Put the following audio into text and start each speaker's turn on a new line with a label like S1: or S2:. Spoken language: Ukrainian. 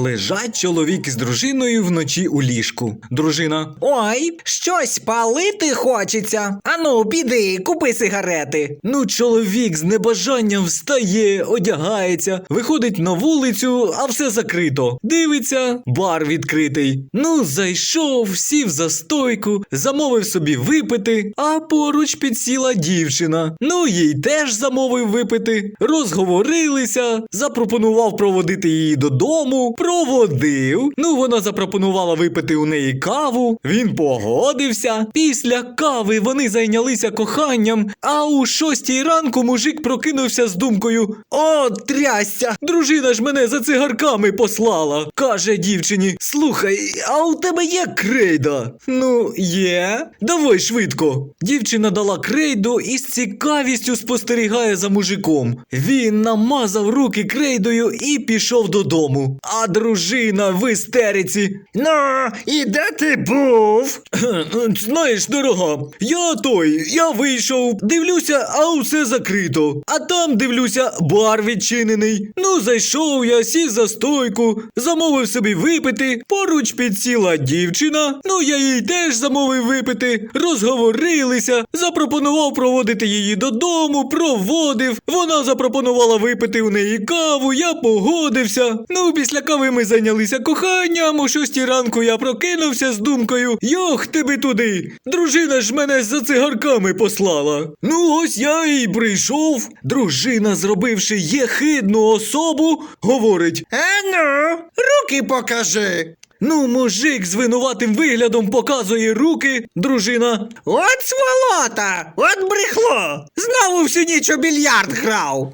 S1: Лежать чоловік з дружиною вночі у ліжку. Дружина.
S2: Ой, щось палити хочеться. Ану, піди, купи сигарети.
S1: Ну, чоловік з небажанням встає, одягається, виходить на вулицю, а все закрито. Дивиться, бар відкритий. Ну, зайшов, сів за стойку, замовив собі випити, а поруч підсіла дівчина. Ну, їй теж замовив випити. Розговорилися, запропонував проводити її додому, проводив. Ну, вона запропонувала випити у неї каву. Він погодився. Після кави вони зайнялися коханням, а у шостій ранку мужик прокинувся з думкою: О, трясся! Дружина ж мене за цигарками послала. Каже дівчині: Слухай, а у тебе є крейда? Ну, є. Давай швидко. Дівчина дала крейду і з цікавістю спостерігає за мужиком. Він намазав руки крейдою і пішов додому. А дружина в істериці.
S2: Ну, і де ти був?
S1: Знаєш, дорога, я той, я вийшов, дивлюся, а усе закрито. А там дивлюся, бар відчинений. Ну, зайшов я, сів за стойку, замовив собі випити, поруч підсіла дівчина. Ну, я їй теж замовив випити, розговорилися, запропонував проводити її додому, проводив. Вона запропонувала випити у неї каву, я погодився. Ну, після кави ми зайнялися коханням. О шостій ранку я прокинувся з думкою: Йох, тебе туди! Дружина ж мене за цигарками послала. Ну, ось я і прийшов. Дружина, зробивши єхидну особу, говорить:
S2: Ану, руки покажи.
S1: Ну, мужик з винуватим виглядом показує руки, дружина.
S2: От сволота, от брехло. Знову всю ніч у більярд грав.